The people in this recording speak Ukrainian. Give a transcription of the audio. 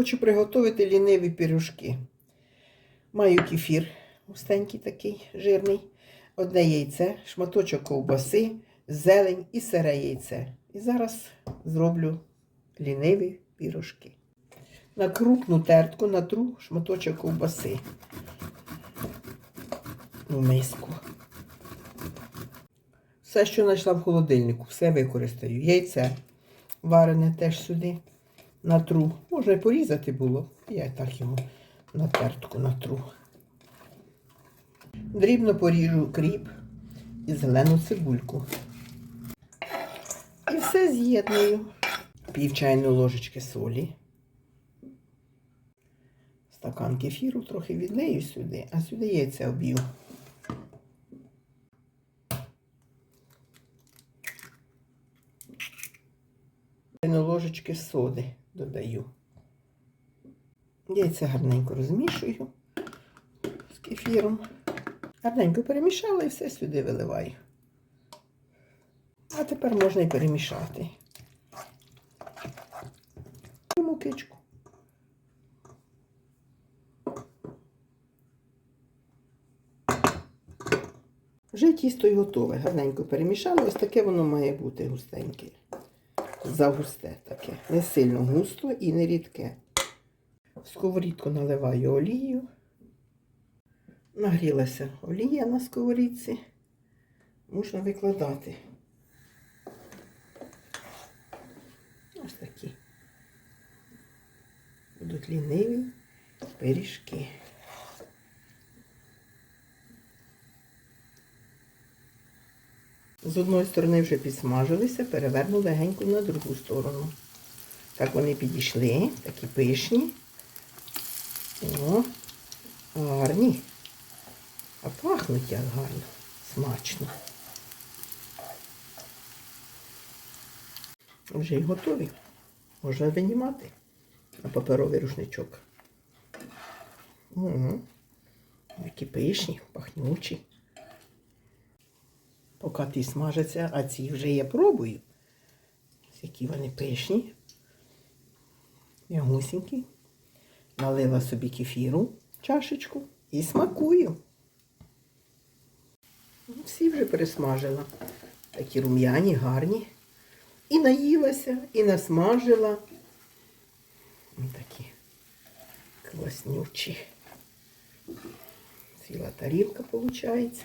Хочу приготувати ліниві пірюшки. Маю кефір густенький такий, жирний, одне яйце, шматочок ковбаси, зелень і сире яйце. І зараз зроблю ліниві пірожки. На крупну тертку натру шматочок ковбаси в миску. Все, що знайшла в холодильнику, все використаю. Яйце варене теж сюди натру. Можна і порізати було. Я так його на тертку натру. Дрібно поріжу кріп і зелену цибульку. І все з'єдную. Пів чайної ложечки солі. Стакан кефіру трохи відлию сюди, а сюди яйця об'ю. Ложечки соди додаю. Яйця гарненько розмішую з кефіром. Гарненько перемішала і все сюди виливаю. А тепер можна і перемішати. Мукичку. Вже тісто й готове. Гарненько перемішала. Ось таке воно має бути густеньке. Загусте таке. Не сильно густо і не рідке. В сковорідку наливаю олію. Нагрілася олія на сковорідці. Можна викладати. Ось такі. Будуть ліниві пиріжки. З одної сторони вже підсмажилися, переверну легенько на другу сторону. Так вони підійшли, такі пишні. О, гарні. А пахнуть як гарно, смачно. Вже й готові. Можна винімати на паперовий рушничок. Угу. Які пишні, пахнючі. Поки ті смажаться, а ці вже я пробую. Які вони пишні. Мягусінькі. Налила собі кефіру чашечку і смакую. Всі вже пересмажила. Такі рум'яні, гарні. І наїлася, і насмажила. Такі класнючі. Ціла тарілка виходить.